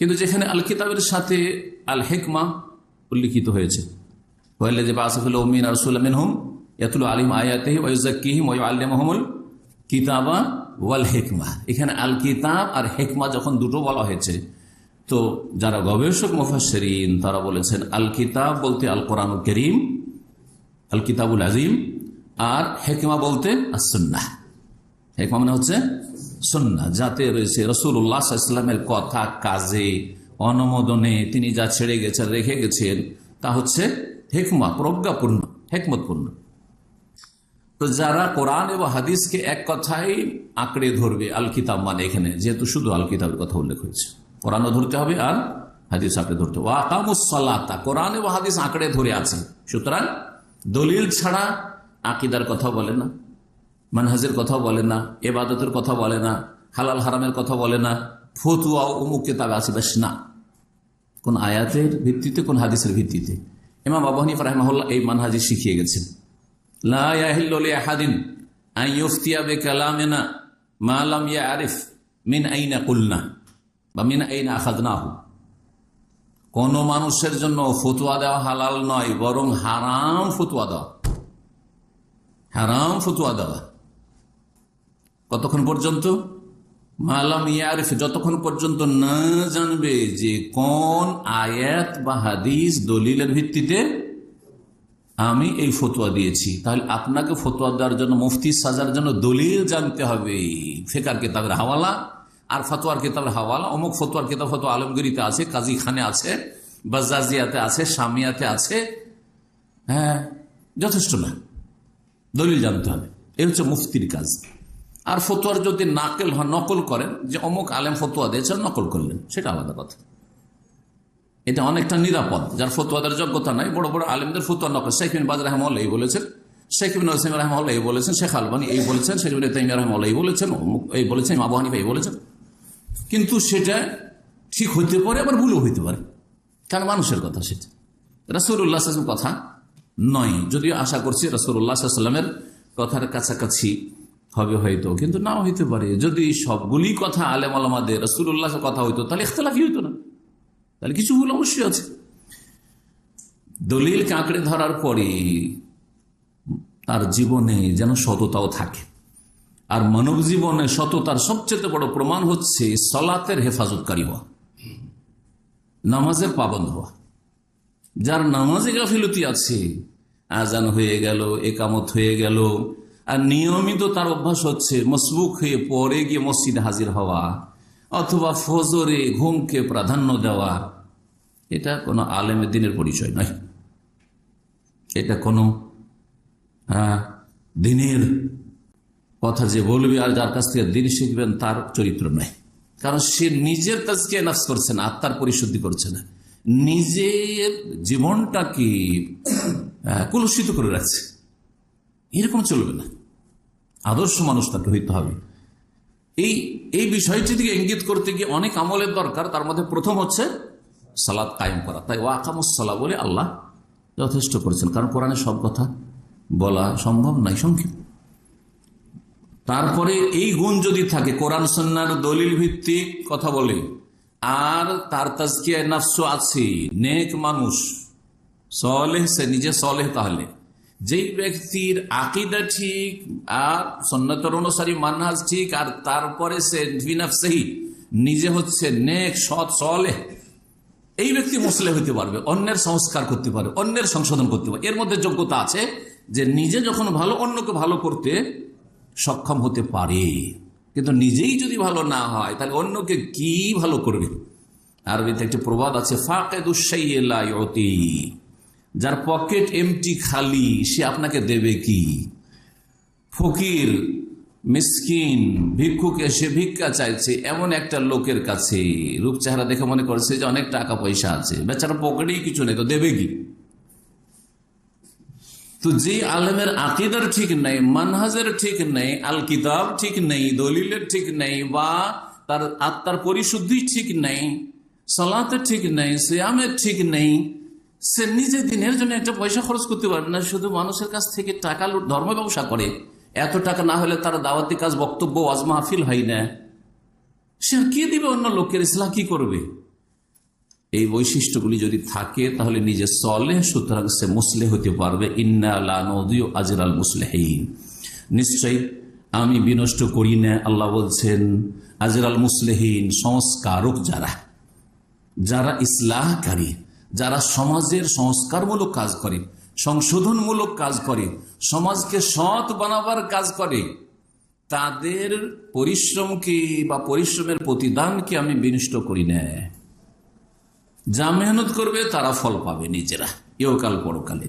কিন্তু যেখানে আল কিতাবের সাথে আল হেকমা উল্লিখিত হয়েছে। ওয়াল্লা যে ইয়াতুল কিতাবা ওয়াল হেকমা। এখানে আল কিতাব আর হেকমা যখন দুটো বলা হয়েছে, তো যারা গবেষক মুফাসসিরিন, তারা বলেছেন আল কিতাব বলতে আল কোরআন করিম, আল কিতাবুল আজিম, আর হেকমা বলতে আসন্না হেকমা মানে হচ্ছে সন্না যাতে রয়েছে রসুল্লাহ ইসলামের কথা, কাজে, অনুমোদনে তিনি যা ছেড়ে গেছেন, রেখে গেছেন, তা হচ্ছে হেকমা, প্রজ্ঞাপূর্ণ, হেকমতপূর্ণ। তো যারা কোরআন এবং হাদিসকে এক কথাই আঁকড়ে ধরবে আল কিতাব মানে এখানে, যেহেতু শুধু আল কিতাবের কথা উল্লেখ হয়েছে। কোরআনও ধরতে হবে আর হাদিস আঁকড়ে ধরতে হবে। ওয়াকামুসলাতা কোরআন এবং হাদিস আঁকড়ে ধরে আছে। সুতরাং দলিল ছাড়া আকিদার কথা বলে না। মানহাজের কথা বলে না, এবাদতের কথা বলে না, হালাল হারামের কথা বলে না, ফতুয়া অমুক কেতাব আছে বেশ না। কোন আয়াতের ভিত্তিতে, কোন হাদিসের ভিত্তিতে। ইমাম আবু হানিফা রাহমাহুল্লাহ এই মানহাজি শিখিয়ে গেছেন। লা মা মিন আইনা বা মিন কোন মানুষের জন্য ফতুয়া দেওয়া হালাল নয়, বরং হারাম ফতুয়া দেওয়া। হারাম ফতুয়া দেওয়া। কতক্ষণ পর্যন্ত? মালাম ইয়ারিফ, যতক্ষণ পর্যন্ত না জানবে যে কোন আয়াত বা হাদিস দলিলের ভিত্তিতে আমি এই ফতোয়া দিয়েছি। তাহলে আপনাকে ফতোয়া দেওয়ার জন্য, মুফতি সাজার জন্য দলিল জানতে হবে। ফেকার কিতাবের হাওয়ালা, আর ফতোয়ার কিতাবের হাওয়ালা, অমুক ফতোয়ার কিতাব ফতোয়া আলমগিরিতে আছে কাজী খানে আছে বাজাজিয়াতে আছে সামিয়াতে আছে। হ্যাঁ যথেষ্ট না। দলিল জানতে হবে। এ হচ্ছে মুফতির কাজ। আর ফতোয়ার যদি নাকেল হন নকল করেন, যে অমুক আলেম ফতোয়া দিয়েছেন, নকল করলেন, সেটা আলাদা কথা। এটা অনেকটা নিরাপদ, যার ফতোয়াদের যোগ্যতা নাই, বড় বড় আলেমদের ফতোয়া নকল। শেখ বিন বাজ রহমাল্লাহ এই বলেছেন, শেখ বিন ওসিম এই বলেছেন, শেখ আলবানি এই বলেছেন, শেখ বিন তাইমিয়া রহমাল্লাহ এই বলেছেন, অমুক এই বলেছেন আবু হানিফা এই বলেছেন। কিন্তু সেটা ঠিক হইতে পারে, আবার ভুলও হইতে পারে। কারণ মানুষের কথা সেটা। রাসুল্লাহ কথা নয়। যদিও আশা করছি রাসুল্লাহ কথার কাছাকাছি হবে হয়তো, কিন্তু নাও হইতে পারে। যদি সবগুলি কথা আলেম আলমাদের রসুল্লাহ কথা হইতো, তাহলে ইখতলাফি হইতো না। তাহলে কিছু ভুল অবশ্যই আছে। দলিল কাঁকড়ে ধরার পরে তার জীবনে যেন সততাও থাকে। আর মানব জীবনে সততার সবচেয়ে বড় প্রমাণ হচ্ছে সলাতের হেফাজতকারী হওয়া, নামাজের পাবন্দ হওয়া। যার নামাজে গাফিলতি আছে, আজান হয়ে গেল, একামত হয়ে গেল আর নিয়মিত তার অভ্যাস হচ্ছে মসবুক হয়ে পরে গিয়ে মসজিদে হাজির হওয়া অথবা ফজরে ঘুমকে প্রাধান্য দেওয়া। এটা কোনো আলেমের দিনের পরিচয় নয়। এটা কোনো হ্যাঁ দিনের কথা যে বলবে আর যার কাছ থেকে দিন শিখবেন তার চরিত্র নয়। কারণ সে নিজের কাজকে নাফস করছে না, আত্মার পরিশুদ্ধি করছে না। নিজের জীবনটাকে কলুষিত করে রাখছে। এরকম চলবে না। আদর্শ মানুষ তাকে হইতে হবে। এই এই বিষয়টি থেকে ইঙ্গিত করতে গিয়ে অনেক আমলের দরকার। তার মধ্যে প্রথম হচ্ছে সালাদ কায়েম করা। তাই ওয়াকামুসলা বলে আল্লাহ যথেষ্ট করেছেন। কারণ কোরআনে সব কথা বলা সম্ভব নাই সংক্ষেপ। তারপরে এই গুণ যদি থাকে, কোরআন সন্ন্যার দলিল ভিত্তিক কথা বলে, আর তার তাজকিয়া নাফস আছে, নেক মানুষ। সলেহ সে নিজে সলেহ তাহলে। যেই ব্যক্তির আকিদা ঠিক, আর সন্ন্যতর অনুসারী মানহাজ ঠিক, আর তারপরে সে বিনাফসেহি নিজে হচ্ছে নেক, সৎ সলে এই ব্যক্তি মুসলে হইতে পারবে, অন্যের সংস্কার করতে পারবে অন্যের সংশোধন করতে পারবে এর মধ্যে যোগ্যতা আছে যে নিজে যখন ভালো, অন্যকে ভালো করতে সক্ষম হতে পারে। কিন্তু নিজেই যদি ভালো না হয়, তাহলে অন্যকে কি ভালো করবে? আরবিতে একটি প্রবাদ আছে ফাঁকে দুঃসাইতি যার পকেট এমটি খালি, সে আপনাকে দেবে কি? ফকির, মিসকিন, ভিক্ষুক এসে ভিক্ষা চাইছে এমন একটা লোকের কাছে। রূপ চেহারা দেখে মনে করছে যে অনেক টাকা পয়সা আছে। বেচারা পকেটেই কিছু নেই, তো দেবে কি? তো যে আলেমের আকিদার ঠিক নেই, মানহাজের ঠিক নেই আল কিতাব ঠিক নেই, দলিলের ঠিক নেই, বা তার আত্মার পরিশুদ্ধি ঠিক নেই, সলাতের ঠিক নেই, সিয়ামের ঠিক নেই সে নিজে দিনের জন্য একটা পয়সা খরচ করতে পারে না, শুধু মানুষের কাছ থেকে টাকা ধর্ম ব্যবসা করে। এত টাকা না হলে তার দাওয়াতি কাজ, বক্তব্য, ওয়াজ মাহফিল হয় না। সে কি দিবে অন্য লোকের? ইসলাম কি করবে? এই বৈশিষ্ট্যগুলি যদি থাকে, তাহলে নিজে চলে সুতরাং সে মুসলে হতে পারবে। আজরাল মুসলেহীন। নিশ্চয়ই আমি বিনষ্ট করি না, আল্লাহ বলছেন, আজরাল মুসলেহীন, সংস্কারক যারা যারা ইসলাহকারী যারা সমাজের সংস্কারমূলক কাজ করে, সংশোধনমূলক কাজ করে, সমাজকে সৎ বানাবার কাজ করে, তাদের পরিশ্রমকে বা পরিশ্রমের প্রতিদানকে আমি বিনষ্ট করি না। যা মেহনত করবে তারা ফল পাবে নিজেরা ইহকাল পরকালে।